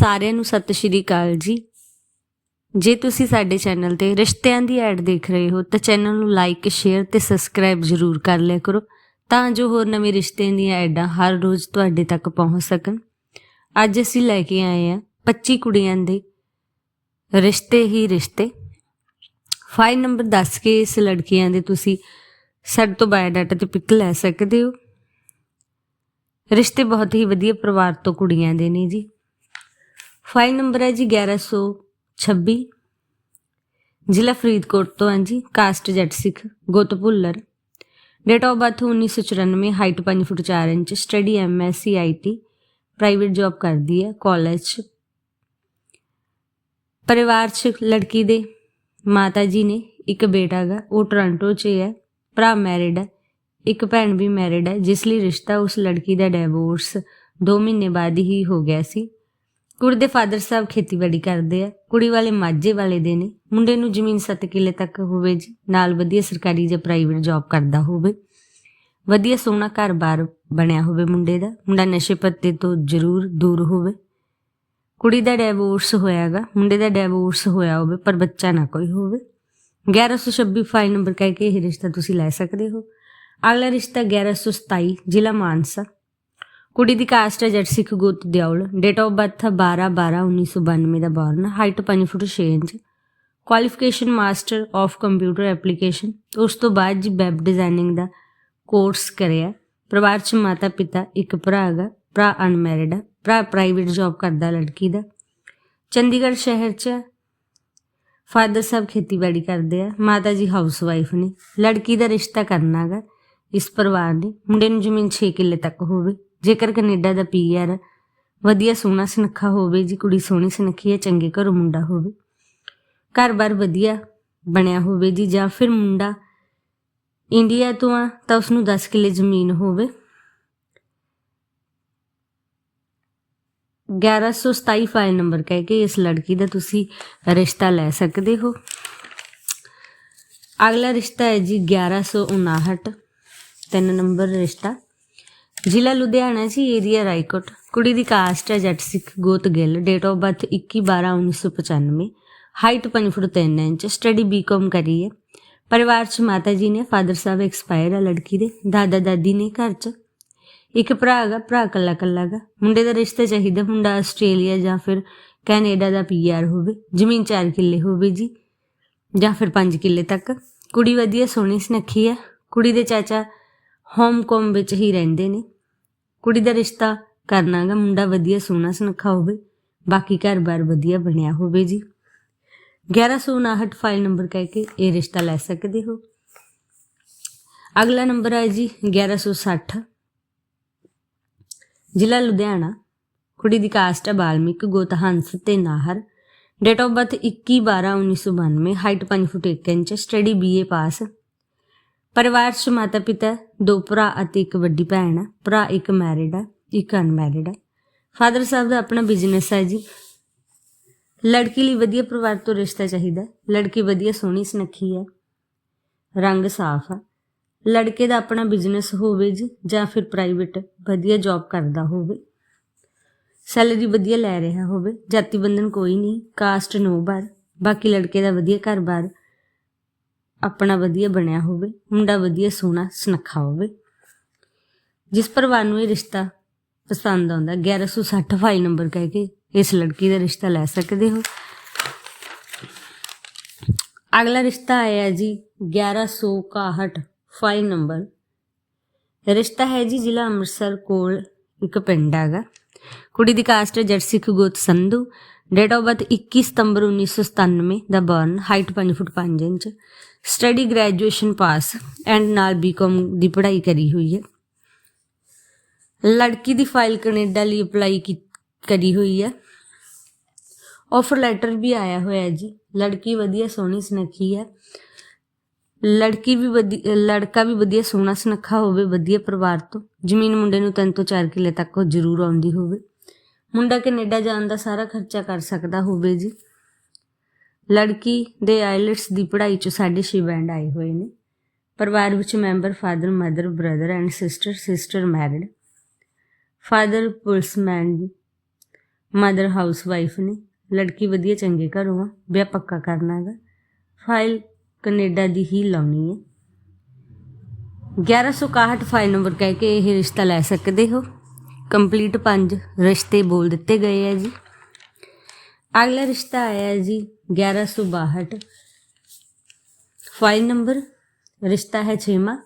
ਸਾਰਿਆਂ ਨੂੰ ਸਤਿ ਸ਼੍ਰੀ ਅਕਾਲ ਜੀ। ਜੇ ਤੁਸੀਂ ਸਾਡੇ ਚੈਨਲ ਤੇ ਰਿਸ਼ਤਿਆਂ ਦੀ ਐਡ ਦੇਖ ਰਹੇ ਹੋ, ਤਾਂ ਚੈਨਲ ਨੂੰ ਲਾਈਕ ਸ਼ੇਅਰ ਤੇ ਸਬਸਕ੍ਰਾਈਬ ਜ਼ਰੂਰ ਕਰ ਲਿਆ ਕਰੋ, ਤਾਂ ਜੋ ਹੋਰ ਨਵੇਂ ਰਿਸ਼ਤਿਆਂ ਦੀਆਂ ਐਡਾਂ ਹਰ ਰੋਜ਼ ਤੁਹਾਡੇ ਤੱਕ ਪਹੁੰਚ ਸਕਣ। ਅੱਜ ਅਸੀਂ ਲੈ ਕੇ ਆਏ ਹਾਂ 25 ਕੁੜੀਆਂ ਦੇ ਰਿਸ਼ਤੇ ਹੀ ਰਿਸ਼ਤੇ। ਫਾਈਲ ਨੰਬਰ ਦੱਸ ਕੇ ਇਸ ਲੜਕੀਆਂ ਦੇ ਤੁਸੀਂ ਸਾਡੇ ਤੋਂ ਬਾਇਓਡਾਟਾ ਤੇ ਪਿਕ ਲੈ ਸਕਦੇ ਹੋ। ਰਿਸ਼ਤੇ ਬਹੁਤ ਹੀ ਵਧੀਆ ਪਰਿਵਾਰ ਤੋਂ ਕੁੜੀਆਂ ਦੇ ਨੇ ਜੀ। ਫਾਈਲ ਨੰਬਰ ਹੈ ਜੀ 1126 ਜ਼ਿਲ੍ਹਾ ਫਰੀਦਕੋਟ ਤੋਂ ਹੈ ਜੀ, ਕਾਸਟ ਜੱਟ ਸਿੱਖ, ਗੋਤ Bhullar. Date of birth 1994 height 5 foot 4 inch study MSc IT private job ਕਰਦੀ ਹੈ ਕਾਲਜ 'ਚ ਪਰਿਵਾਰ 'ਚ ਲੜਕੀ ਦੇ ਮਾਤਾ ਜੀ ਨੇ ਇੱਕ ਬੇਟਾ ਗਾ, ਉਹ ਟੋਰਾਂਟੋ 'ਚ ਹੈ ਭਰਾ ਮੈਰਿਡ ਹੈ, ਇੱਕ ਭੈਣ ਵੀ ਮੈਰਿਡ ਹੈ, ਜਿਸ ਲਈ ਰਿਸ਼ਤਾ ਉਸ ਲੜਕੀ ਦਾ ਡਿਵੋਰਸ 2 ਮਹੀਨੇ ਬਾਅਦ ਹੀ ਹੋ ਗਿਆ ਸੀ। ਕੁੜੀ ਦੇ ਫਾਦਰ ਸਾਹਿਬ ਖੇਤੀਬਾੜੀ ਕਰਦੇ ਆ, ਕੁੜੀ ਵਾਲੇ ਮਾਝੇ ਵਾਲੇ ਦੇ ਨੇ। ਮੁੰਡੇ ਨੂੰ ਜ਼ਮੀਨ 7 ਕਿੱਲੇ ਤੱਕ ਹੋਵੇ ਜੀ, ਨਾਲ ਵਧੀਆ ਸਰਕਾਰੀ ਜਾਂ ਪ੍ਰਾਈਵੇਟ ਜੌਬ ਕਰਦਾ ਹੋਵੇ। ਵਧੀਆ ਸੋਹਣਾ ਘਰ-ਬਾਰ ਬਣਿਆ ਹੋਵੇ ਮੁੰਡੇ ਦਾ, ਮੁੰਡਾ ਨਸ਼ੇ ਪੱਤੇ ਤੋਂ ਜ਼ਰੂਰ ਦੂਰ ਹੋਵੇ। ਕੁੜੀ ਦਾ ਡਿਵੋਰਸ ਹੋਇਆਗਾ ਮੁੰਡੇ ਦਾ ਡਿਵੋਰਸ ਹੋਇਆ ਹੋਵੇ, ਪਰ ਬੱਚਾ ਨਾ ਕੋਈ ਹੋਵੇ। 1126 ਫਾਈਲ ਨੰਬਰ ਕਹਿ ਕੇ ਇਹ ਰਿਸ਼ਤਾ ਤੁਸੀਂ ਲੈ ਸਕਦੇ ਹੋ। ਅਗਲਾ ਰਿਸ਼ਤਾ 1127 ਜ਼ਿਲ੍ਹਾ ਮਾਨਸਾ। ਕੁੜੀ ਦੀ ਕਾਸਟ ਹੈ ਜੱਟ ਸਿੱਖ ਗੁੱਤ Deol date of birth 12 12 1992 the born height 5 foot 6 inch qualification master of computer application ਉਸ ਤੋਂ ਬਾਅਦ ਜੀ ਵੈਬ ਡਿਜ਼ਾਈਨਿੰਗ ਦਾ ਕੋਰਸ ਕਰਿਆ, ਪਰਿਵਾਰ ਚ ਮਾਤਾ ਪਿਤਾ, ਇੱਕ ਭਰਾ ਹੈਗਾ, ਭਰਾ ਅਨਮੈਰਿਡ ਹੈ, ਭਰਾ ਪ੍ਰਾਈਵੇਟ ਜੌਬ ਕਰਦਾ ਲੜਕੀ ਦਾ, ਚੰਡੀਗੜ੍ਹ ਸ਼ਹਿਰ ਚ ਫਾਦਰ ਸਾਹਿਬ ਖੇਤੀਬਾੜੀ ਕਰਦੇ ਆ, ਮਾਤਾ ਜੀ ਹਾਊਸ ਵਾਈਫ ਨੇ, ਲੜਕੀ ਦਾ ਰਿਸ਼ਤਾ ਕਰਨਾ ਕਰਨਾਗਾ ਇਸ ਪਰਿਵਾਰ ਨੇ ਮੁੰਡੇ ਨੂੰ ਜ਼ਮੀਨ 6 ਕਿੱਲੇ ਤੱਕ ਹੋਵੇ। ਜੇਕਰ ਕੈਨੇਡਾ ਦਾ ਪੀਆਰ ਵਧੀਆ ਸੋਹਣਾ ਸੁਨੱਖਾ ਹੋਵੇ, ਜੀ ਕੁੜੀ ਸੋਹਣੀ ਸੁਨੱਖੀ ਹੈ, ਚੰਗੇ ਘਰੋਂ ਮੁੰਡਾ ਹੋਵੇ, ਘਰ-ਬਾਰ ਵਧੀਆ ਬਣਿਆ ਹੋਵੇ ਜੀ, ਜਾਂ ਫਿਰ ਮੁੰਡਾ ਇੰਡੀਆ ਤੋਂ ਆ, ਤਾਂ ਉਸ ਨੂੰ 10 ਕਿੱਲੇ ਜ਼ਮੀਨ ਹੋਵੇ। 1127 ਫਾਈਲ ਨੰਬਰ ਕਹਿ ਕੇ ਇਸ ਲੜਕੀ ਦਾ ਤੁਸੀਂ ਰਿਸ਼ਤਾ ਲੈ ਸਕਦੇ ਹੋ। ਅਗਲਾ ਰਿਸ਼ਤਾ ਹੈ ਜੀ 1159 ਤਿੰਨ ਨੰਬਰ ਰਿਸ਼ਤਾ। ਜ਼ਿਲ੍ਹਾ ਲੁਧਿਆਣਾ ਜੀ, ਏਰੀਆ ਰਾਏਕੋਟ। ਕੁੜੀ ਦੀ ਕਾਸਟ ਹੈ ਜੱਟ ਸਿੱਖ ਗੋਤ Gill date of birth 21/12/1995 height 5 foot 3 inch study BCom ਕਰੀ ਹੈ। ਪਰਿਵਾਰ ਚ ਮਾਤਾ ਜੀ ਨੇ ਫਾਦਰ ਸਾਹਿਬ ਐਕਸਪਾਇਰ ਆ ਲੜਕੀ ਦੇ, ਦਾਦਾ ਦਾਦੀ ਨੇ ਘਰ ਚ। ਇੱਕ ਭਰਾ ਹੈਗਾ, ਭਰਾ ਕੱਲਾ ਕੱਲਾ ਗਾ ਮੁੰਡੇ ਦਾ ਰਿਸ਼ਤਾ ਚਾਹੀਦਾ, ਮੁੰਡਾ ਆਸਟ੍ਰੇਲੀਆ ਜਾਂ ਫਿਰ ਕੈਨੇਡਾ ਦਾ ਪੀਆਰ ਹੋਵੇ, ਜ਼ਮੀਨ 4 ਕਿੱਲੇ ਹੋਵੇ ਜੀ, ਜਾਂ ਫਿਰ 5 ਕਿੱਲੇ ਤੱਕ। ਕੁੜੀ ਵਧੀਆ, ਸੋਹਣੀ, ਸੁਨੱਖੀ ਆ ਕੁੜੀ ਦੇ ਚਾਚਾ ਹੋਮਕੋਮ ਵਿੱਚ ਹੀ ਰਹਿੰਦੇ ਨੇ। ਕੁੜੀ ਦਾ ਰਿਸ਼ਤਾ ਕਰਨਾਗਾ, ਮੁੰਡਾ ਵਧੀਆ ਸੋਹਣਾ ਸੁਨੱਖਾ ਹੋਵੇ, ਬਾਕੀ ਘਰ-ਬਾਰ ਵਧੀਆ ਬਣਿਆ ਹੋਵੇ ਜੀ। 1159 ਫਾਈਲ ਨੰਬਰ ਕਹਿ ਕੇ ਇਹ ਰਿਸ਼ਤਾ ਲੈ ਸਕਦੇ ਹੋ। ਅਗਲਾ ਨੰਬਰ ਹੈ ਜੀ 1160 ਜ਼ਿਲ੍ਹਾ ਲੁਧਿਆਣਾ। ਕੁੜੀ ਦੀ ਕਾਸਟ ਹੈ ਬਾਲਮਿਕ ਗੋਤ ਹੰਸ ਤੇ Nahar. Date of birth 21/12/1992 height 5 foot 1 inch study BA pass ਪਰਿਵਾਰ 'ਚ ਮਾਤਾ ਪਿਤਾ, ਦੋ ਭਰਾ ਅਤੇ ਇੱਕ ਵੱਡੀ ਭੈਣ ਹੈ ਭਰਾ ਇੱਕ ਮੈਰਿਡ ਹੈ ਇੱਕ ਅਨਮੈਰਿਡ ਹੈ ਫਾਦਰ ਸਾਹਿਬ ਦਾ ਆਪਣਾ ਬਿਜ਼ਨਸ ਹੈ ਜੀ। ਲੜਕੀ ਲਈ ਵਧੀਆ ਪਰਿਵਾਰ ਤੋਂ ਰਿਸ਼ਤਾ ਚਾਹੀਦਾ। ਲੜਕੀ ਵਧੀਆ ਸੋਹਣੀ ਸੁਨੱਖੀ ਹੈ ਰੰਗ ਸਾਫ਼ ਹੈ ਲੜਕੇ ਦਾ ਆਪਣਾ ਬਿਜ਼ਨਸ ਹੋਵੇ ਜੀ, ਜਾਂ ਫਿਰ ਪ੍ਰਾਈਵੇਟ ਵਧੀਆ ਜੌਬ ਕਰਦਾ ਹੋਵੇ। ਸੈਲਰੀ ਵਧੀਆ ਲੈ ਰਿਹਾ ਹੋਵੇ। ਜਾਤੀ ਬੰਧਨ ਕੋਈ ਨਹੀਂ। ਕਾਸਟ ਨੋ ਬਾਰ ਬਾਕੀ ਲੜਕੇ ਦਾ ਵਧੀਆ ਘਰ-ਬਾਰ। ਆਪਣਾ ਵਧੀਆ ਬਣਿਆ ਹੋਵੇ, ਮੁੰਡਾ ਵਧੀਆ ਸੋਹਣਾ ਸੁਨੱਖਾ ਹੋਵੇ। ਜਿਸ ਪਰਿਵਾਰ ਨੂੰ ਇਹ ਰਿਸ਼ਤਾ ਪਸੰਦ ਆਉਂਦਾ 1160 ਫਾਈਲ ਨੰਬਰ ਕਹਿ ਕੇ ਇਸ ਲੜਕੀ ਦਾ ਰਿਸ਼ਤਾ ਲੈ ਸਕਦੇ ਹੋ। ਅਗਲਾ ਰਿਸ਼ਤਾ ਆਇਆ ਜੀ 1161 ਫਾਈਲ ਨੰਬਰ। ਰਿਸ਼ਤਾ ਹੈ ਜੀ ਜ਼ਿਲ੍ਹਾ ਅੰਮ੍ਰਿਤਸਰ ਕੋਲ ਇੱਕ ਪਿੰਡ ਹੈਗਾ। ਕੁੜੀ ਦੀ ਕਾਸਟ ਹੈ ਜੱਟ ਸਿੱਖ ਗੋਤ ਸੰਧੂ। ਡੇਟ ਆਫ ਬਰਥ 21 ਸਤੰਬਰ 1997 ਦਾ born height 5 foot 5 inch study graduation pass and ਨਾਲ ਬੀਕਾਮ ਦੀ ਪੜ੍ਹਾਈ ਕਰੀ ਹੋਈ ਹੈ। ਲੜਕੀ ਦੀ ਫਾਈਲ ਕੈਨੇਡਾ ਲਈ ਅਪਲਾਈ ਕਰੀ ਹੋਈ ਹੈ। ਆਫਰ ਲੈਟਰ ਵੀ ਆਇਆ ਹੋਇਆ ਹੈ ਜੀ। ਲੜਕੀ ਵਧੀਆ ਸੋਹਣੀ ਸੁਨੱਖੀ ਹੈ। ਲੜਕੀ ਵੀ ਵਧੀਆ ਲੜਕਾ ਵੀ ਵਧੀਆ ਸੋਹਣਾ ਸੁਨੱਖਾ ਹੋਵੇ, ਵਧੀਆ ਪਰਿਵਾਰ ਤੋਂ। ਜ਼ਮੀਨ ਮੁੰਡੇ ਨੂੰ ਤਿੰਨ ਤੋਂ 4 ਕਿੱਲੇ ਤੱਕ ਉਹ ਜ਼ਰੂਰ ਆਉਂਦੀ ਹੋਵੇ। ਮੁੰਡਾ ਕੈਨੇਡਾ ਜਾਣ ਦਾ ਸਾਰਾ ਖਰਚਾ ਕਰ ਸਕਦਾ ਹੋਵੇ ਜੀ। ਲੜਕੀ ਦੇ ਆਈਲਟਸ ਦੀ ਪੜ੍ਹਾਈ 'ਚ ਸਾਡੇ ਛੇ ਬੈਂਡ ਆਏ ਹੋਏ ਨੇ। ਪਰਿਵਾਰ ਵਿੱਚ member father, mother, brother and sister sister married. Father policeman, mother housewife ਨੇ। ਲੜਕੀ ਵਧੀਆ ਚੰਗੇ ਘਰੋਂ ਆ, ਵਿਆਹ ਪੱਕਾ ਕਰਨਾ ਹੈਗਾ। ਫਾਈਲ ਕੈਨੇਡਾ ਦੀ ਹੀ ਲਾਉਣੀ ਹੈ। 1161 ਫਾਈਲ ਨੰਬਰ ਕਹਿ ਕੇ ਇਹ ਰਿਸ਼ਤਾ ਲੈ ਸਕਦੇ ਹੋ। ਕੰਪਲੀਟ ਪੰਜ ਰਿਸ਼ਤੇ ਬੋਲ ਦਿੱਤੇ ਗਏ ਹੈ ਜੀ। ਅਗਲਾ ਰਿਸ਼ਤਾ ਆਇਆ ਹੈ ਜੀ 1162 ਫਾਈਲ ਨੰਬਰ ਰਿਸ਼ਤਾ ਹੈ ਛੇਵਾਂ।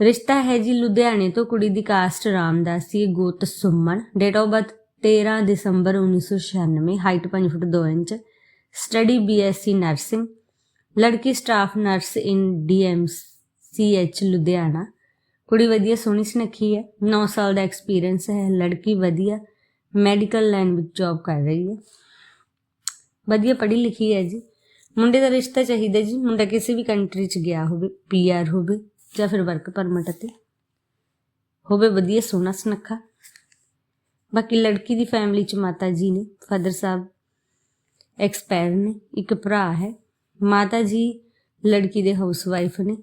ਰਿਸ਼ਤਾ ਹੈ ਜੀ ਲੁਧਿਆਣੇ ਤੋਂ ਕੁੜੀ ਦੀ ਕਾਸਟ ਰਾਮਦਾਸੀ ਗੋਤ ਸੁਮਨ। ਡੇਟ ਆਫ ਬਰਥ 13 ਦਸੰਬਰ 1996 height 5 foot 2 inch. Study BSc nursing ਲੜਕੀ staff nurse in DMCH Ludhiana ਕੁੜੀ ਵਧੀਆ ਸੋਹਣੀ ਸੁਨੱਖੀ ਹੈ 9 ਸਾਲ ਦਾ ਐਕਸਪੀਰੀਅੰਸ ਹੈ, ਲੜਕੀ ਵਧੀਆ ਮੈਡੀਕਲ ਲਾਈਨ ਵਿੱਚ ਜੌਬ ਕਰ ਰਹੀ ਹੈ। ਵਧੀਆ ਪੜ੍ਹੀ ਲਿਖੀ ਹੈ ਜੀ। ਮੁੰਡੇ ਦਾ ਰਿਸ਼ਤਾ ਚਾਹੀਦਾ ਜੀ, ਮੁੰਡਾ ਕਿਸੇ ਵੀ ਕੰਟਰੀ 'ਚ ਗਿਆ ਹੋਵੇ ਪੀਆਰ ਹੋਵੇ ਜਾਂ ਫਿਰ ਵਰਕ ਪਰਮਿਟ ਅਤੇ ਹੋਵੇ ਵਧੀਆ ਸੋਹਣਾ ਸੁਨੱਖਾ। ਬਾਕੀ ਲੜਕੀ ਦੀ ਫੈਮਿਲੀ 'ਚ ਮਾਤਾ ਜੀ ਨੇ ਫਾਦਰ ਸਾਹਿਬ ਐਕਸਪਾਇਰ ਨੇ, ਇੱਕ ਭਰਾ ਹੈ। ਮਾਤਾ ਜੀ ਲੜਕੀ ਦੇ ਹਾਊਸ ਵਾਈਫ ਨੇ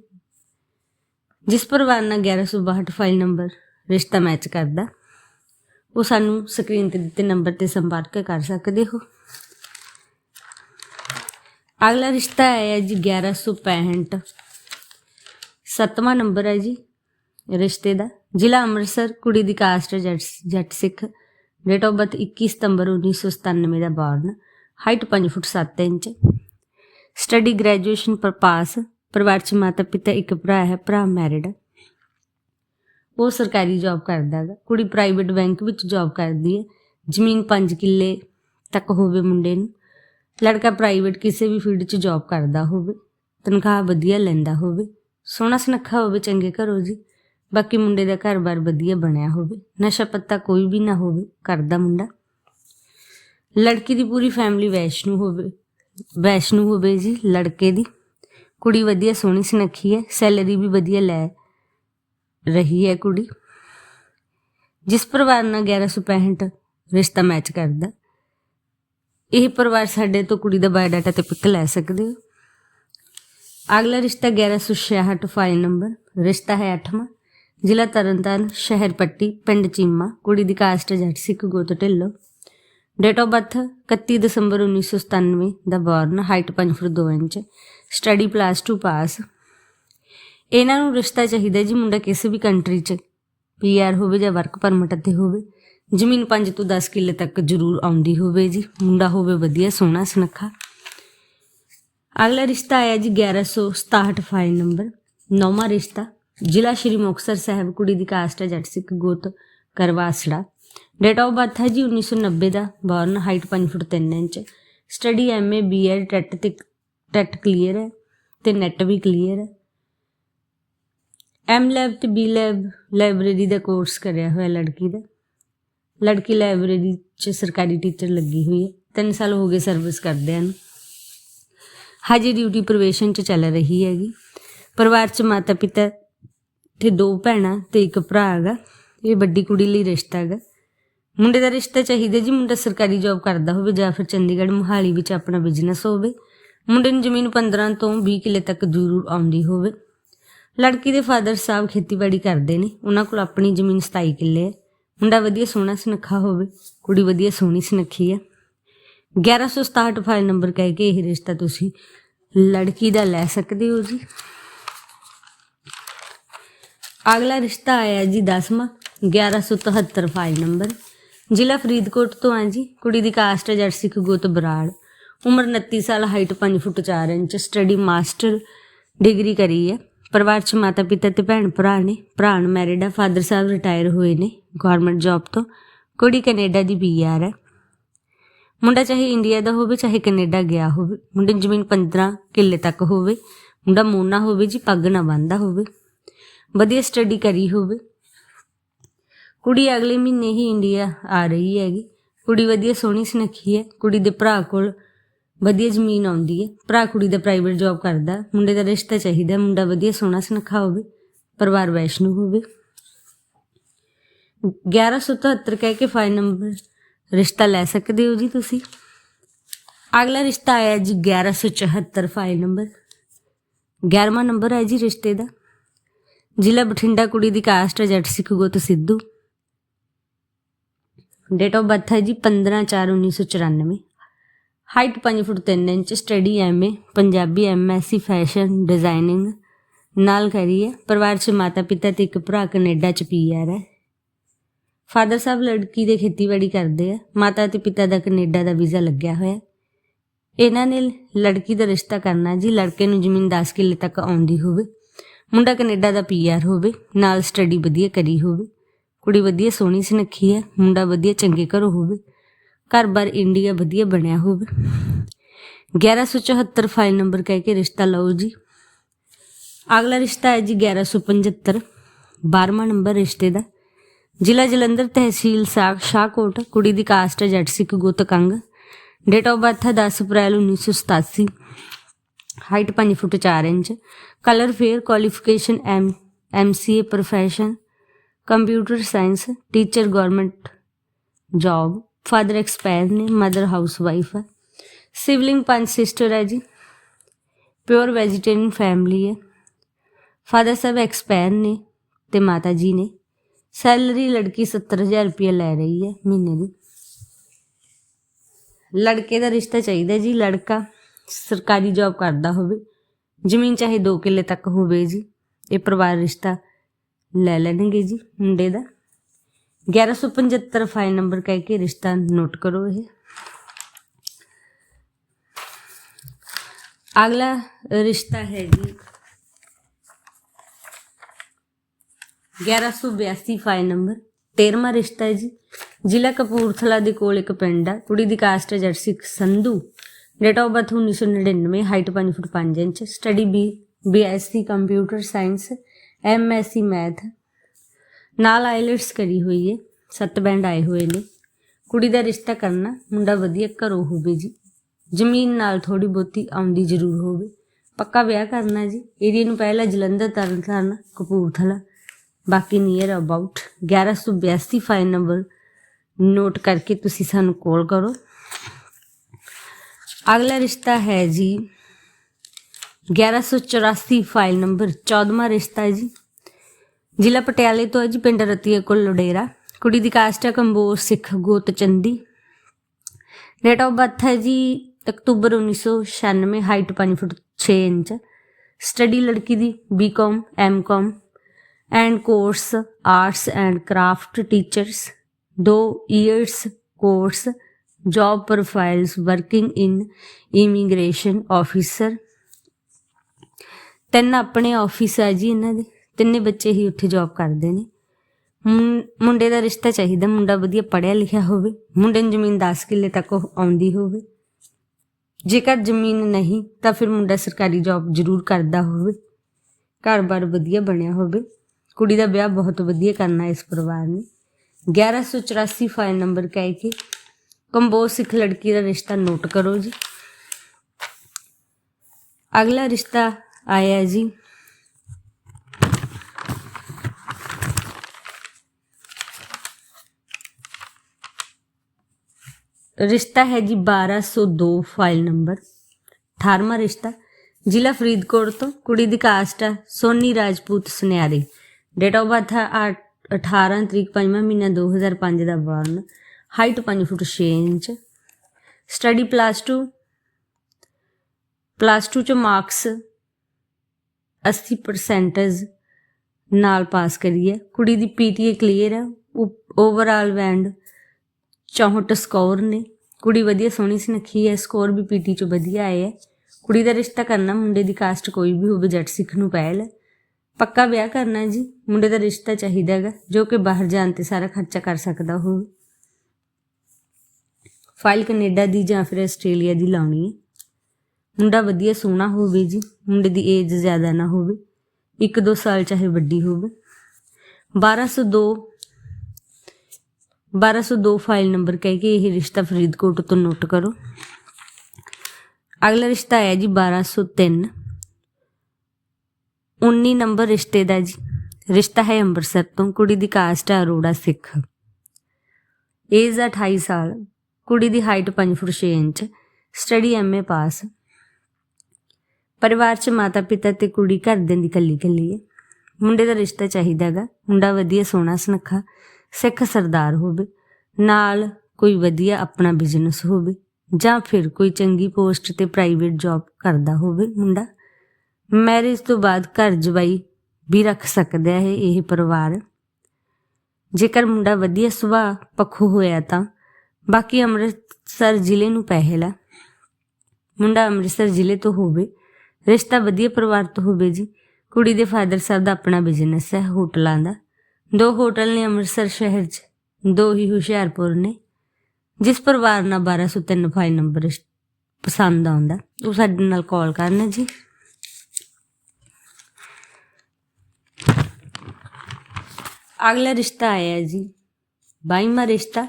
ਜਿਸ ਪਰਿਵਾਰ ਨਾਲ 1162 ਫਾਈਲ ਨੰਬਰ ਰਿਸ਼ਤਾ ਮੈਚ ਕਰਦਾ। ਉਹ ਸਾਨੂੰ ਸਕਰੀਨ ਤੇ ਦਿੱਤੇ ਨੰਬਰ ਤੇ ਸੰਪਰਕ ਕਰ ਸਕਦੇ ਹੋ। ਅਗਲਾ ਰਿਸ਼ਤਾ ਹੈ ਜੀ 1165 ਸੱਤਵਾਂ ਨੰਬਰ ਹੈ ਜੀ ਰਿਸ਼ਤੇ ਦਾ। ਜ਼ਿਲ੍ਹਾ ਅੰਮ੍ਰਿਤਸਰ, ਕੁੜੀ ਦੀ caste Jatt Jatt Sikh. Date of birth 21 ਸਤੰਬਰ 1997 ਦਾ born height 5 foot 7 inch. Study graduation ਪਰ ਪਾਸ ਪਰਿਵਾਰ ਚ ਮਾਤਾ ਪਿਤਾ ਇੱਕ ਭਰਾ ਹੈ, ਭਰਾ ਮੈਰਿਡ ਹੈ। ਉਹ ਸਰਕਾਰੀ ਜੌਬ ਕਰਦਾ ਹੈ ਕੁੜੀ ਪ੍ਰਾਈਵੇਟ ਬੈਂਕ ਵਿੱਚ ਜੌਬ ਕਰਦੀ ਹੈ। ਜ਼ਮੀਨ 5 ਕਿੱਲੇ ਤੱਕ ਹੋਵੇ ਮੁੰਡੇ ਨੂੰ। ਲੜਕਾ ਪ੍ਰਾਈਵੇਟ ਕਿਸੇ ਵੀ ਫੀਲਡ 'ਚ ਜੌਬ ਕਰਦਾ ਹੋਵੇ। ਤਨਖਾਹ ਵਧੀਆ ਲੈਂਦਾ ਹੋਵੇ। ਸੋਹਣਾ ਸੁਨੱਖਾ ਹੋਵੇ, ਚੰਗੇ ਘਰੋਂ ਜੀ। ਬਾਕੀ ਮੁੰਡੇ ਦਾ ਘਰ-ਬਾਰ ਵਧੀਆ ਬਣਿਆ ਹੋਵੇ। ਨਸ਼ਾ ਪੱਤਾ ਕੋਈ ਵੀ ਨਾ ਹੋਵੇ, ਕਰਦਾ ਮੁੰਡਾ। ਲੜਕੀ ਦੀ ਪੂਰੀ ਫੈਮਿਲੀ ਵੈਸ਼ਨੂ ਹੋਵੇ। ਵੈਸ਼ਨੂ ਹੋਵੇ ਜੀ, ਲੜਕੇ ਦੀ। ਕੁੜੀ ਵਧੀਆ ਸੋਹਣੀ ਸੁਨੱਖੀ ਹੈ, ਸੈਲਰੀ ਵੀ ਵਧੀਆ ਲੈ ਰਹੀ ਹੈ ਕੁੜੀ। ਜਿਸ ਪਰਿਵਾਰ ਨਾਲ 1165 ਰਿਸ਼ਤਾ ਮੈਚ ਕਰਦਾ, ਇਹ ਪਰਿਵਾਰ ਸਾਡੇ ਤੋਂ ਕੁੜੀ ਦਾ ਬਾਇਓਡਾਟਾ ਤੇ ਪਿਕ ਲੈ ਸਕਦੇ ਹੋ। ਅਗਲਾ ਰਿਸ਼ਤਾ 1166 ਫਾਈਲ ਨੰਬਰ ਰਿਸ਼ਤਾ ਹੈ 8ਵਾਂ ਜ਼ਿਲ੍ਹਾ ਤਰਨਤਾਰਨ, ਸ਼ਹਿਰ ਪੱਟੀ, ਪਿੰਡ ਚੀਮਾ, ਕੁੜੀ ਦੀ ਕਾਸਟ ਜੱਟ ਸਿੱਖ ਗੋਤ ਢਿੱਲੋਂ। ਡੇਟ ਆਫ ਬਰਥ 31 ਦਸੰਬਰ 1997 ਦਾ born height 5 foot 2 inch study plus 2 pass ਇਹਨਾਂ ਨੂੰ ਰਿਸ਼ਤਾ ਚਾਹੀਦਾ ਜੀ ਮੁੰਡਾ ਕਿਸੇ ਵੀ ਕੰਟਰੀ 'ਚ ਪੀਆਰ ਹੋਵੇ ਜਾਂ ਵਰਕ ਪਰਮਿਟ ਤੇ ਹੋਵੇ। ਜ਼ਮੀਨ 5 ਤੋਂ 10 ਕਿੱਲੇ ਤੱਕ ਜ਼ਰੂਰ ਆਉਂਦੀ ਹੋਵੇ ਜੀ। ਮੁੰਡਾ ਹੋਵੇ ਵਧੀਆ, ਸੋਹਣਾ, ਸੁਨੱਖਾ। ਅਗਲਾ ਰਿਸ਼ਤਾ ਆਇਆ ਜੀ 1167 ਫਾਈਲ ਨੰਬਰ ਨੌਵਾਂ ਰਿਸ਼ਤਾ, ਜ਼ਿਲ੍ਹਾ ਸ਼੍ਰੀ ਮੁਕਤਸਰ ਸਾਹਿਬ, ਕੁੜੀ ਦੀ ਕਾਸਟ ਹੈ ਜੱਟ ਸਿੱਖ ਗੋਤ ਕਰਵਾਸੜਾ। ਡੇਟ ਆਫ ਬਰਥ ਹੈ ਜੀ 1990 ਦਾ born height 5 foot 3 inch. Study MA BEd TET ਤੇ ਟੈਟ ਕਲੀਅਰ ਹੈ ਤੇ ਨੈਟ ਵੀ ਕਲੀਅਰ ਹੈ। ਐਮ ਲੈਬ ਤੇ ਬੀ ਲੈਬ ਲਾਇਬ੍ਰੇਰੀ ਦਾ ਕੋਰਸ ਕਰਿਆ ਹੋਇਆ ਲੜਕੀ ਦਾ। ਲੜਕੀ ਲਾਇਬ੍ਰੇਰੀ ਚ ਸਰਕਾਰੀ ਟੀਚਰ ਲੱਗੀ ਹੋਈ ਹੈ। 3 ਸਾਲ ਹੋ ਗਏ ਸਰਵਿਸ ਕਰਦੇ ਹਨ ਹਜੇ ਡਿਊਟੀ ਪ੍ਰਵੇਸ਼ਨ ਚ ਚੱਲ ਰਹੀ ਹੈਗੀ। ਪਰਿਵਾਰ ਚ ਮਾਤਾ ਪਿਤਾ ਤੇ ਦੋ ਭੈਣਾਂ ਤੇ ਇੱਕ ਭਰਾ ਹੈਗਾ। ਇਹ ਵੱਡੀ ਕੁੜੀ ਲਈ ਰਿਸ਼ਤਾ ਹੈਗਾ। ਮੁੰਡੇ ਦਾ ਰਿਸ਼ਤਾ ਚਾਹੀਦਾ ਜੀ, ਮੁੰਡਾ ਸਰਕਾਰੀ ਜੌਬ ਕਰਦਾ ਹੋਵੇ ਜਾਂ ਫਿਰ ਚੰਡੀਗੜ੍ਹ ਮੁਹਾਲੀ ਵਿੱਚ ਆਪਣਾ ਬਿਜ਼ਨਸ ਹੋਵੇ। ਮੁੰਡੇ ਨੂੰ ਜ਼ਮੀਨ 15 ਤੋਂ 20 ਕਿੱਲੇ ਤੱਕ ਜ਼ਰੂਰ ਆਉਂਦੀ ਹੋਵੇ। ਲੜਕੀ ਦੇ ਫਾਦਰ ਸਾਹਿਬ ਖੇਤੀਬਾੜੀ ਕਰਦੇ ਨੇ। ਉਹਨਾਂ ਕੋਲ ਆਪਣੀ ਜ਼ਮੀਨ 27 ਕਿੱਲੇ ਹੈ। ਮੁੰਡਾ ਵਧੀਆ ਸੋਹਣਾ ਸੁਨੱਖਾ ਹੋਵੇ। ਕੁੜੀ ਵਧੀਆ ਸੋਹਣੀ ਸੁਨੱਖੀ ਹੈ। 1167 ਫਾਈਲ ਨੰਬਰ ਕਹਿ ਕੇ ਇਹ ਰਿਸ਼ਤਾ ਤੁਸੀਂ ਲੜਕੀ ਦਾ ਲੈ ਸਕਦੇ ਹੋ ਜੀ। ਅਗਲਾ ਰਿਸ਼ਤਾ ਆਇਆ ਜੀ 10ਵਾਂ 1173 ਫਾਈਲ ਨੰਬਰ। ਜ਼ਿਲ੍ਹਾ ਫਰੀਦਕੋਟ ਤੋਂ ਆ ਜੀ। ਕੁੜੀ ਦੀ ਕਾਸਟ ਹੈ ਜੱਟ ਬਰਾੜ। ਉਮਰ 29 ਸਾਲ height 5 foot 4 inch study master degree ਕਰੀ ਹੈ। ਪਰਿਵਾਰ ਚ ਮਾਤਾ ਪਿਤਾ ਤੇ ਭੈਣ ਭਰਾ ਨੇ। ਭਰਾ ਨੂੰ ਮੈਰਿਡ ਹੈ ਫਾਦਰ ਸਾਹਿਬ ਰਿਟਾਇਰ ਹੋਏ ਨੇ ਗਵਰਨਮੈਂਟ ਜੌਬ ਤੋਂ। ਕੁੜੀ ਕੈਨੇਡਾ ਦੀ ਪੀਆਰ ਹੈ। ਮੁੰਡਾ ਚਾਹੇ ਇੰਡੀਆ ਦਾ ਹੋਵੇ, ਚਾਹੇ ਕੈਨੇਡਾ ਗਿਆ ਹੋਵੇ, ਮੁੰਡੇ ਦੀ ਜ਼ਮੀਨ 15 ਕਿੱਲੇ ਤੱਕ ਹੋਵੇ, ਮੁੰਡਾ ਮੋਨਾ ਹੋਵੇ ਜੀ, ਪੱਗ ਨਾ ਬੰਨਦਾ ਹੋਵੇ, ਵਧੀਆ ਸਟੱਡੀ ਕਰੀ ਹੋਵੇ। ਕੁੜੀ ਅਗਲੇ ਮਹੀਨੇ ਹੀ ਇੰਡੀਆ ਆ ਰਹੀ ਹੈਗੀ। ਕੁੜੀ ਵਧੀਆ ਸੋਹਣੀ ਸੁਨੱਖੀ ਹੈ। ਕੁੜੀ ਦੇ ਭਰਾ ਕੋਲ ਵਧੀਆ ਜ਼ਮੀਨ ਆਉਂਦੀ ਹੈ। ਭਰਾ ਕੁੜੀ ਦਾ ਪ੍ਰਾਈਵੇਟ ਜੌਬ ਕਰਦਾ, ਮੁੰਡੇ ਦਾ ਰਿਸ਼ਤਾ ਚਾਹੀਦਾ, ਮੁੰਡਾ ਵਧੀਆ ਸੋਹਣਾ ਸੁਨੱਖਾ ਹੋਵੇ, ਪਰਿਵਾਰ ਵੈਸ਼ਨੂ ਹੋਵੇ। 1177 ਕਹਿ ਕੇ ਫਾਈਲ ਨੰਬਰ ਰਿਸ਼ਤਾ ਲੈ ਸਕਦੇ ਹੋ ਜੀ ਤੁਸੀਂ। ਅਗਲਾ ਰਿਸ਼ਤਾ ਆਇਆ ਜੀ 1174 ਫਾਈਲ ਨੰਬਰ 11ਵਾਂ ਨੰਬਰ ਹੈ ਜੀ ਰਿਸ਼ਤੇ ਦਾ। ਜ਼ਿਲ੍ਹਾ ਬਠਿੰਡਾ ਕੁੜੀ ਦੀ ਕਾਸਟ ਹੈ ਜੱਟ ਸਿੱਖ ਗੋਤ ਸਿੱਧੂ। ਡੇਟ ਆਫ ਬਰਥ ਹੈ ਜੀ 15/4/1994 height 5 foot 3 inch study MA Punjabi MSc fashion designing ਨਾਲ ਕਰੀ ਹੈ। ਪਰਿਵਾਰ 'ਚ ਮਾਤਾ ਪਿਤਾ ਤੇ ਇੱਕ ਭਰਾ ਕੈਨੇਡਾ 'ਚ ਪੀਆਰ ਹੈ। ਫਾਦਰ ਸਾਹਿਬ ਲੜਕੀ ਦੇ ਖੇਤੀਬਾੜੀ ਕਰਦੇ ਆ। ਮਾਤਾ ਤੇ ਪਿਤਾ ਦਾ ਕੈਨੇਡਾ ਦਾ ਵੀਜ਼ਾ ਲੱਗਿਆ ਹੋਇਆ। ਇਹਨਾਂ ਨੇ ਲੜਕੀ ਦਾ ਰਿਸ਼ਤਾ ਕਰਨਾ ਜੀ, ਲੜਕੇ ਨੂੰ ਜ਼ਮੀਨ 10 ਕਿੱਲੇ ਤੱਕ ਆਉਂਦੀ ਹੋਵੇ। ਮੁੰਡਾ ਕੈਨੇਡਾ ਦਾ ਪੀਆਰ ਹੋਵੇ, ਨਾਲ ਸਟੱਡੀ ਵਧੀਆ ਕਰੀ ਹੋਵੇ। ਕੁੜੀ ਵਧੀਆ ਸੋਹਣੀ ਸੁਨੱਖੀ ਹੈ, ਮੁੰਡਾ ਵਧੀਆ ਚੰਗੇ ਘਰੋਂ ਹੋਵੇ। ਘਰ-ਬਾਰ ਇੰਡੀਆ ਵਧੀਆ ਬਣਿਆ ਹੋਵੇ। 1174 ਫਾਈਲ ਨੰਬਰ ਕਹਿ ਕੇ ਰਿਸ਼ਤਾ ਲਓ ਜੀ। ਅਗਲਾ ਰਿਸ਼ਤਾ ਹੈ ਜੀ 1175 12ਵਾਂ ਨੰਬਰ ਰਿਸ਼ਤੇ ਦਾ। ਜ਼ਿਲ੍ਹਾ ਜਲੰਧਰ ਤਹਿਸੀਲ ਸਾਖ ਸ਼ਾਹਕੋਟ, ਕੁੜੀ ਦੀ ਕਾਸਟ ਹੈ ਜੱਟ ਸਿੱਖ ਗੁੱਤ ਕੰਗ। ਡੇਟ ਆਫ ਬਰਥ ਹੈ 10 April 1987 height 5 foot 4 inch. Colour fair qualification M MCA profession computer science teacher government job father expire ਨੇ ਮਦਰ ਹਾਊਸ ਵਾਈਫ ਹੈ ਸਿਵਲਿੰਗ ਪੰਜ ਸਿਸਟਰ ਹੈ ਜੀ। ਪਿਓਰ ਵੈਜੀਟੇਰੀਅਨ ਫੈਮਿਲੀ ਹੈ। ਫਾਦਰ ਸਾਹਿਬ ਐਕਸਪਾਇਰ ਨੇ ਤੇ ਮਾਤਾ ਜੀ ਨੇ। ਸੈਲਰੀ ਲੜਕੀ 70000 ਰੁਪਏ ਲੈ ਰਹੀ ਹੈ ਮਹੀਨੇ ਦੀ। ਲੜਕੇ ਦਾ ਰਿਸ਼ਤਾ ਚਾਹੀਦਾ ਜੀ, ਲੜਕਾ ਸਰਕਾਰੀ ਜੌਬ ਕਰਦਾ ਹੋਵੇ। ਜ਼ਮੀਨ ਚਾਹੇ 2 ਕਿੱਲੇ ਤੱਕ ਹੋਵੇ ਜੀ, ਇਹ ਪਰਿਵਾਰ ਰਿਸ਼ਤਾ ਲੈ ਲੈਣਗੇ ਜੀ ਮੁੰਡੇ ਦਾ। 1175 ਫਾਈਲ ਨੰਬਰ ਕਹਿ ਕੇ ਰਿਸ਼ਤਾ ਨੋਟ ਕਰੋ ਇਹ। ਅਗਲਾ ਰਿਸ਼ਤਾ ਹੈ ਜੀ 1182 ਫਾਈਲ ਨੰਬਰ 13ਵਾਂ ਰਿਸ਼ਤਾ ਹੈ ਜੀ। ਜ਼ਿਲ੍ਹਾ ਕਪੂਰਥਲਾ ਦੇ ਕੋਲ ਇੱਕ ਪਿੰਡ ਆ। ਕੁੜੀ ਦੀ ਕਾਸਟ ਹੈ Jatt Sandhu. Date of birth 1999 height 5 foot 5 inch. Study B BSc computer science MSc math ਨਾਲ ਆਈਲੈਟਸ ਕਰੀ ਹੋਈ ਹੈ ਸੱਤ ਬੈਂਡ ਆਏ ਹੋਏ ਨੇ। ਕੁੜੀ ਦਾ ਰਿਸ਼ਤਾ ਕਰਨਾ, ਮੁੰਡਾ ਵਧੀਆ ਘਰੋਂ ਹੋਵੇ ਜੀ। ਜ਼ਮੀਨ ਨਾਲ ਥੋੜੀ ਬਹੁਤੀ ਆਉਂਦੀ ਜ਼ਰੂਰ ਹੋਵੇ। ਪੱਕਾ ਵਿਆਹ ਕਰਨਾ ਜੀ। ਏਰੀਆ ਨੂੰ ਪਹਿਲਾਂ ਜਲੰਧਰ ਤਰਨਤਾਰਨ ਕਪੂਰਥਲਾ। ਬਾਕੀ near about 1182 file number note ਕਰਕੇ ਤੁਸੀਂ ਸਾਨੂੰ ਕਾਲ ਕਰੋ। ਅਗਲਾ ਰਿਸ਼ਤਾ ਹੈ ਜੀ 1184 ਫਾਈਲ ਨੰਬਰ 14ਵਾਂ ਰਿਸ਼ਤਾ ਹੈ ਜੀ। ਜ਼ਿਲ੍ਹਾ ਪਟਿਆਲੇ ਤੋਂ ਹੈ ਜੀ, ਪਿੰਡ ਰਤੀਏ ਕੋਲ ਲੁਡੇਰਾ ਕੁੜੀ ਦੀ ਕਾਸਟ ਹੈ ਕੰਬੋਜ ਸਿੱਖ ਗੋਤ ਚੰਦੀ। ਡੇਟ ਆਫ ਬਰਥ ਹੈ ਜੀ ਅਕਤੂਬਰ 1996 ਹਾਈਟ 5 ਫੁੱਟ 6 ਇੰਚ। ਸਟੱਡੀ ਲੜਕੀ ਦੀ BCom MCom and course arts and craft teachers 2 years course job profiles working in immigration officer ਤਿੰਨ ਆਪਣੇ ਆਫਿਸ ਆ ਜੀ ਇਹਨਾਂ ਦੇ। ਤਿੰਨੇ ਬੱਚੇ ਹੀ ਉੱਥੇ ਜੌਬ ਕਰਦੇ ਨੇ। ਮੁੰਡੇ ਦਾ ਰਿਸ਼ਤਾ ਚਾਹੀਦਾ, ਮੁੰਡਾ ਵਧੀਆ ਪੜ੍ਹਿਆ ਲਿਖਿਆ ਹੋਵੇ, ਮੁੰਡੇ ਨੂੰ ਜ਼ਮੀਨ 10 ਕਿੱਲੇ ਤੱਕ ਆਉਂਦੀ ਹੋਵੇ। ਜੇਕਰ ਜ਼ਮੀਨ ਨਹੀਂ, ਤਾਂ ਫਿਰ ਮੁੰਡਾ ਸਰਕਾਰੀ ਜੌਬ ਜ਼ਰੂਰ ਕਰਦਾ ਹੋਵੇ। ਘਰ-ਬਾਰ ਵਧੀਆ ਬਣਿਆ ਹੋਵੇ। ਕੁੜੀ ਦਾ ਵਿਆਹ ਬਹੁਤ ਵਧੀਆ ਕਰਨਾ ਇਸ ਪਰਿਵਾਰ ਨੇ। 1184 ਫਾਈਲ ਨੰਬਰ ਕਹਿ ਕੇ ਕੰਬੋਜ ਸਿੱਖ ਲੜਕੀ ਦਾ ਰਿਸ਼ਤਾ ਨੋਟ ਕਰੋ ਜੀ। ਅਗਲਾ ਰਿਸ਼ਤਾ ਆਇਆ ਜੀ। ਰਿਸ਼ਤਾ ਹੈ ਜੀ 1202 ਫਾਈਲ ਨੰਬਰ। 18ਵਾਂ ਰਿਸ਼ਤਾ, ਜ਼ਿਲ੍ਹਾ ਫਰੀਦਕੋਟ ਤੋਂ, ਕੁੜੀ ਦੀ ਕਾਸਟ ਹੈ ਸੋਨੀ ਰਾਜਪੂਤ ਸੁਨਿਆਰੇ। ਡੇਟ ਆਫ ਬਰਥ ਹੈ ਅੱਠ- 18 ਤਰੀਕ 5ਵਾਂ ਮਹੀਨਾ 2005 ਦਾ born height 5 foot 6 inch. Study plus 2 plus 2 ਚ ਮਾਰਕਸ 80% ਨਾਲ ਪਾਸ ਕਰੀ ਹੈ ਕੁੜੀ ਦੀ ਪੀਟੀਏ ਕਲੀਅਰ ਹੈ ਓਵਰਆਲ ਬੈਂਡ 64 ਸਕੋਰ ਨੇ। ਕੁੜੀ ਵਧੀਆ ਸੋਹਣੀ ਸੁਨੱਖੀ ਹੈ ਸਕੋਰ ਵੀ ਪੀਟੀ ਚੋਂ ਵਧੀਆ ਆਏ ਹੈ। ਕੁੜੀ ਦਾ ਰਿਸ਼ਤਾ ਕਰਨਾ ਮੁੰਡੇ ਦੀ ਕਾਸਟ ਕੋਈ ਵੀ ਹੋਵੇ, ਜੱਟ ਸਿੱਖ ਨੂੰ ਪਹਿਲ। ਹੈ ਪੱਕਾ ਵਿਆਹ ਕਰਨਾ ਜੀ, ਮੁੰਡੇ ਦਾ ਰਿਸ਼ਤਾ ਚਾਹੀਦਾ ਹੈਗਾ ਜੋ ਕਿ ਬਾਹਰ ਜਾਣ ਤੇ ਸਾਰਾ ਖਰਚਾ ਕਰ ਸਕਦਾ ਹੋਵੇ। ਫਾਈਲ ਕੈਨੇਡਾ ਦੀ ਜਾਂ ਫਿਰ ਆਸਟ੍ਰੇਲੀਆ ਦੀ ਲਾਉਣੀ ਹੈ। ਮੁੰਡਾ ਵਧੀਆ ਸੋਹਣਾ ਹੋਵੇ ਜੀ, ਮੁੰਡੇ ਦੀ ਏਜ ਜ਼ਿਆਦਾ ਨਾ ਹੋਵੇ। 1-2 ਸਾਲ ਚਾਹੇ ਵੱਡੀ ਹੋਵੇ। 1202 1202 ਫਾਈਲ ਨੰਬਰ ਕਹਿ ਕੇ ਇਹ ਰਿਸ਼ਤਾ ਫਰੀਦਕੋਟ ਤੋਂ ਨੋਟ ਕਰੋ ਅਗਲਾ ਰਿਸ਼ਤਾ ਹੈ ਜੀ 1203 19 ਨੰਬਰ ਰਿਸ਼ਤੇ ਦਾ ਜੀ ਰਿਸ਼ਤਾ ਹੈ ਅੰਮ੍ਰਿਤਸਰ ਤੋਂ ਕੁੜੀ ਦੀ ਕਾਸਟ ਹੈ ਅਰੋੜਾ ਸਿੱਖ ਏਜ 28 ਸਾਲ ਕੁੜੀ ਦੀ height 5 foot 6 inch study MA pass ਪਰਿਵਾਰ 'ਚ ਮਾਤਾ ਪਿਤਾ ਤੇ ਕੁੜੀ ਘਰਦਿਆਂ ਦੀ ਕੱਲੀ ਕੱਲੀ ਹੈ ਮੁੰਡੇ ਦਾ ਰਿਸ਼ਤਾ ਚਾਹੀਦਾ ਹੈਗਾ ਮੁੰਡਾ ਵਧੀਆ ਸੋਹਣਾ ਸੁਨੱਖਾ ਸਿੱਖ ਸਰਦਾਰ ਹੋਵੇ, ਨਾਲ ਕੋਈ ਵਧੀਆ ਆਪਣਾ ਬਿਜ਼ਨਸ ਹੋਵੇ, ਜਾਂ ਫਿਰ ਕੋਈ ਚੰਗੀ ਪੋਸਟ ਤੇ ਪ੍ਰਾਈਵੇਟ ਜੌਬ ਕਰਦਾ ਹੋਵੇ ਮੁੰਡਾ ਮੈਰਿਜ ਤੋਂ ਬਾਅਦ ਘਰ ਜਵਾਈ ਵੀ ਰੱਖ ਸਕਦਾ ਹੈ ਇਹ ਪਰਿਵਾਰ। ਜੇਕਰ ਮੁੰਡਾ ਵਧੀਆ ਸੁਭਾਅ ਪੱਖੋਂ ਹੋਇਆ ਤਾਂ, ਬਾਕੀ ਅੰਮ੍ਰਿਤਸਰ ਜ਼ਿਲ੍ਹੇ ਨੂੰ ਪਹਿਲ ਹੈ ਮੁੰਡਾ ਅੰਮ੍ਰਿਤਸਰ ਜ਼ਿਲ੍ਹੇ ਤੋਂ ਹੋਵੇ, ਰਿਸ਼ਤਾ ਵਧੀਆ ਪਰਿਵਾਰ ਤੋਂ ਹੋਵੇ ਜੀ, ਕੁੜੀ ਦੇ ਫਾਦਰ ਸਾਹਿਬ ਦਾ ਆਪਣਾ ਬਿਜ਼ਨਸ ਹੈ ਹੋਟਲਾਂ ਦਾ। ਦੋ ਹੋਟਲ ਨੇ ਅੰਮ੍ਰਿਤਸਰ ਸ਼ਹਿਰ 'ਚ, ਦੋ ਹੀ ਹੁਸ਼ਿਆਰਪੁਰ ਨੇ। ਜਿਸ ਪਰਿਵਾਰ ਨਾਲ 1203 ਫਾਈਲ ਨੰਬਰ ਪਸੰਦ ਆਉਂਦਾ, ਉਹ ਸਾਡੇ ਨਾਲ ਕਾਲ ਕਰਨ ਜੀ। ਅਗਲਾ ਰਿਸ਼ਤਾ ਆਇਆ ਜੀ। ਬਾਈਵਾਂ ਰਿਸ਼ਤਾ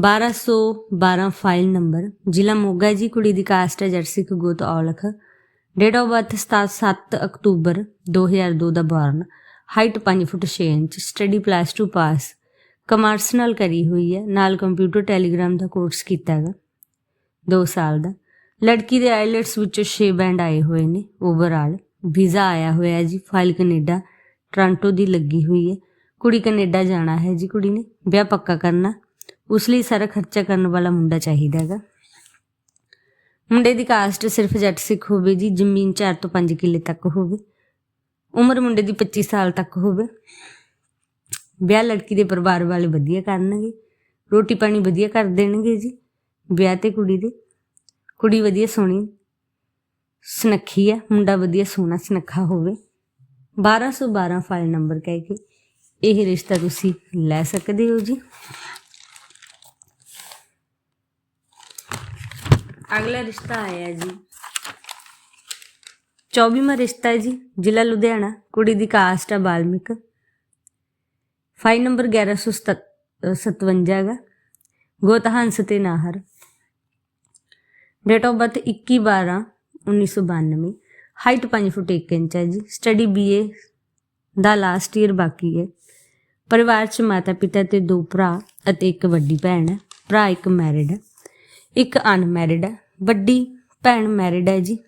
1212 ਫਾਈਲ ਨੰਬਰ ਜ਼ਿਲ੍ਹਾ ਮੋਗਾ ਜੀ, ਕੁੜੀ ਦੀ ਕਾਸਟ ਹੈ ਜਰਸਿਕ ਗੋਤ ਔਲਖ। ਡੇਟ ਆਫ ਬਰਥ 7 ਅਕਤੂਬਰ 2002 ਦਾ born height 5 foot 6 inch study plus 2 pass commerce ਨਾਲ ਕਰੀ ਹੋਈ ਹੈ, ਨਾਲ ਕੰਪਿਊਟਰ ਟੈਲੀਗ੍ਰਾਮ ਦਾ ਕੋਰਸ ਕੀਤਾ ਹੈਗਾ 2 ਸਾਲ ਦਾ। ਲੜਕੀ ਦੇ ਆਈਲੈਟਸ ਵਿੱਚੋਂ 6 ਬੈਂਡ ਆਏ ਹੋਏ ਨੇ ਓਵਰਆਲ ਵੀਜ਼ਾ ਆਇਆ ਹੋਇਆ ਹੈ ਜੀ ਫਾਈਲ ਕੈਨੇਡਾ ਟ੍ਰਾਂਟੋ ਦੀ ਲੱਗੀ ਹੋਈ ਹੈ। ਕੁੜੀ ਕੈਨੇਡਾ ਜਾਣਾ ਹੈ ਜੀ ਕੁੜੀ ਨੇ, ਵਿਆਹ ਪੱਕਾ ਕਰਨਾ। ਉਸ ਲਈ ਸਾਰਾ ਖਰਚਾ ਕਰਨ ਵਾਲਾ ਮੁੰਡਾ ਚਾਹੀਦਾ ਹੈਗਾ। ਮੁੰਡੇ ਦੀ ਕਾਸਟ ਸਿਰਫ ਜੱਟ ਸਿੱਖ ਹੋਵੇ ਜੀ, ਜ਼ਮੀਨ 4 ਤੋਂ 5 ਕਿੱਲੇ ਤੱਕ ਹੋਵੇ। ਉਮਰ ਮੁੰਡੇ ਦੀ 25 ਸਾਲ ਤੱਕ ਹੋਵੇ। ਵਿਆਹ ਲੜਕੀ ਦੇ ਪਰਿਵਾਰ ਵਾਲੇ ਵਧੀਆ ਕਰਨਗੇ। ਰੋਟੀ ਪਾਣੀ ਵਧੀਆ ਕਰ ਦੇਣਗੇ ਜੀ। ਵਿਆਹ ਤੇ ਕੁੜੀ ਦੇ। ਕੁੜੀ ਵਧੀਆ ਸੋਹਣੀ, ਸੁਨੱਖੀ ਹੈ ਮੁੰਡਾ ਵਧੀਆ ਸੋਹਣਾ, ਸੁਨੱਖਾ ਹੋਵੇ। 1212 ਫਾਈਲ ਨੰਬਰ ਕਹਿ ਕੇ ਇਹ ਰਿਸ਼ਤਾ ਤੁਸੀਂ ਲੈ ਸਕਦੇ ਹੋ ਜੀ। ਅਗਲਾ ਰਿਸ਼ਤਾ ਆਇਆ ਜੀ। 24ਵਾਂ ਰਿਸ਼ਤਾ ਹੈ ਜੀ, ਜ਼ਿਲ੍ਹਾ ਲੁਧਿਆਣਾ, ਕੁੜੀ ਦੀ ਕਾਸਟ ਆ ਬਾਲਮਿਕ। ਫਾਈਲ ਨੰਬਰ 1157 ਹੈਗਾ। ਗੋਤ ਹੰਸ ਤੇ Nahar. Date of birth 21 12 1992 height 5 foot 1 inch ਹੈ ਜੀ। ਸਟੱਡੀ ਬੀਏ ਦਾ ਲਾਸਟ ਈਅਰ ਬਾਕੀ ਹੈ। ਪਰਿਵਾਰ 'ਚ ਮਾਤਾ ਪਿਤਾ ਤੇ ਦੋ ਭਰਾ ਅਤੇ ਇੱਕ ਵੱਡੀ ਭੈਣ ਹੈ। ਭਰਾ ਇੱਕ ਮੈਰਿਡ ਹੈ। ਇੱਕ ਅਨਮੈਰਿਡ ਹੈ। ਵੱਡੀ ਭੈਣ ਮੈਰਿਡ ਹੈ ਜੀ।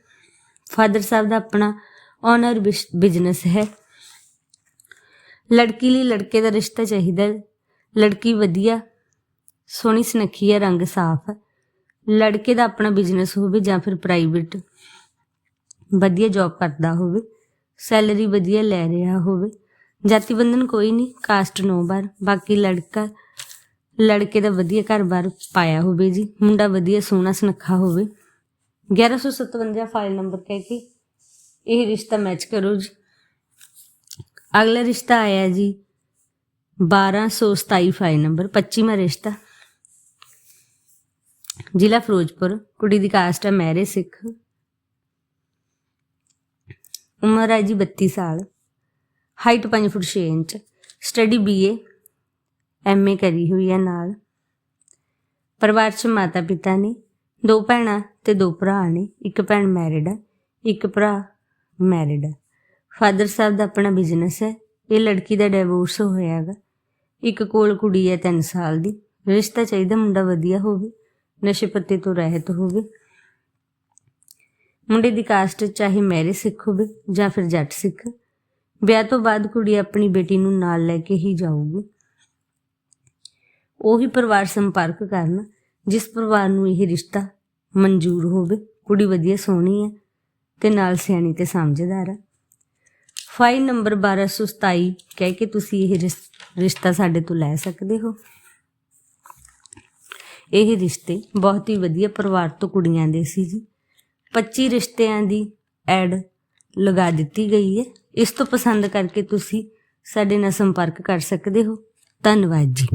ਫਾਦਰ ਸਾਹਿਬ ਦਾ ਆਪਣਾ ਓਨਰ ਬਿਜ਼ਨਸ ਹੈ। ਲੜਕੀ ਲਈ ਲੜਕੇ ਦਾ ਰਿਸ਼ਤਾ ਚਾਹੀਦਾ ਲੜਕੀ ਵਧੀਆ, ਸੋਹਣੀ, ਸੁਨੱਖੀ ਹੈ, ਰੰਗ ਸਾਫ਼ ਹੈ। ਲੜਕੇ ਦਾ ਆਪਣਾ ਬਿਜ਼ਨਸ ਹੋਵੇ ਜਾਂ ਫਿਰ ਪ੍ਰਾਈਵੇਟ ਵਧੀਆ ਜੌਬ ਕਰਦਾ ਹੋਵੇ ਸੈਲਰੀ ਵਧੀਆ ਲੈ ਰਿਹਾ ਹੋਵੇ। ਜਾਤੀ ਬੰਧਨ ਕੋਈ ਨਹੀਂ ਕਾਸਟ ਨੋ ਬਾਰ, ਬਾਕੀ ਲੜਕਾ, ਲੜਕੇ ਦਾ ਵਧੀਆ ਘਰ-ਬਾਰ ਪਾਇਆ ਹੋਵੇ ਜੀ। ਮੁੰਡਾ ਵਧੀਆ, ਸੋਹਣਾ, ਸੁਨੱਖਾ ਹੋਵੇ। 1157 ਫਾਈਲ ਨੰਬਰ ਕਹਿ ਕੇ ਇਹ ਰਿਸ਼ਤਾ ਮੈਚ ਕਰੋ ਜੀ। ਅਗਲਾ ਰਿਸ਼ਤਾ ਆਇਆ ਜੀ 1227 ਫਾਈਲ ਨੰਬਰ 25ਵਾਂ ਰਿਸ਼ਤਾ। ਜ਼ਿਲ੍ਹਾ ਫਿਰੋਜ਼ਪੁਰ, ਕੁੜੀ ਦੀ ਕਾਸਟ ਹੈ ਮੈਰੇ ਸਿੱਖ। ਉਮਰ ਹੈ ਜੀ 32 ਸਾਲ। Height 5 foot 6 inch. Study BA MA ਕਰੀ ਹੋਈ ਹੈ ਨਾਲ। ਪਰਿਵਾਰ 'ਚ ਮਾਤਾ ਪਿਤਾ ਨੇ। ਦੋ ਭੈਣਾਂ ਤੇ ਦੋ ਭਰਾ ਨੇ, ਇੱਕ ਭੈਣ ਮੈਰਿਡ ਹੈ ਇੱਕ ਭਰਾ ਮੈਰਿਡ ਹੈ ਫਾਦਰ ਸਾਹਿਬ ਦਾ ਆਪਣਾ ਬਿਜ਼ਨਸ ਹੈ, ਇਹ ਲੜਕੀ ਦਾ ਡਿਵੋਰਸ ਹੋਇਆ ਹੈਗਾ। ਇੱਕ ਕੋਲ ਕੁੜੀ ਹੈ 3 ਸਾਲ ਦੀ, ਰਿਸ਼ਤਾ ਚਾਹੀਦਾ ਮੁੰਡਾ ਵਧੀਆ ਹੋਵੇ, ਨਸ਼ੇ ਪੱਤੇ ਤੋਂ ਰਹਿਤ ਹੋਵੇ। ਮੁੰਡੇ ਦੀ ਕਾਸਟ ਚਾਹੇ ਮੈਰੇ ਸਿੱਖ ਹੋਵੇ ਜਾਂ ਫਿਰ ਜੱਟ ਸਿੱਖ, ਵਿਆਹ ਤੋਂ ਬਾਅਦ ਕੁੜੀ ਆਪਣੀ ਬੇਟੀ ਨੂੰ ਨਾਲ ਲੈ ਕੇ ਹੀ ਜਾਊਗੀ। ਉਹੀ ਪਰਿਵਾਰ ਸੰਪਰਕ ਕਰਨ, ਜਿਸ ਪਰਿਵਾਰ ਨੂੰ ਇਹ ਰਿਸ਼ਤਾ ਮਨਜ਼ੂਰ ਹੋਵੇ, ਕੁੜੀ ਵਧੀਆ ਸੋਹਣੀ ਹੈ ਤੇ ਨਾਲ ਸਿਆਣੀ ਤੇ ਸਮਝਦਾਰ ਹੈ। ਫਾਈਲ ਨੰਬਰ 1227 ਕਹਿ ਕੇ ਤੁਸੀਂ ਇਹ ਰਿਸ- ਰਿਸ਼ਤਾ ਸਾਡੇ ਤੋਂ ਲੈ ਸਕਦੇ ਹੋ। ਇਹ ਰਿਸ਼ਤੇ ਬਹੁਤ ਹੀ ਵਧੀਆ ਪਰਿਵਾਰ ਤੋਂ ਕੁੜੀਆਂ ਦੇ ਸੀ ਜੀ। 25 ਰਿਸ਼ਤਿਆਂ ਦੀ ਐਡ ਲਗਾ ਦਿੱਤੀ ਗਈ ਹੈ। ਇਸ ਤੋਂ ਪਸੰਦ ਕਰਕੇ ਤੁਸੀਂ ਸਾਡੇ ਨਾਲ ਸੰਪਰਕ ਕਰ ਸਕਦੇ ਹੋ। ਧੰਨਵਾਦ ਜੀ।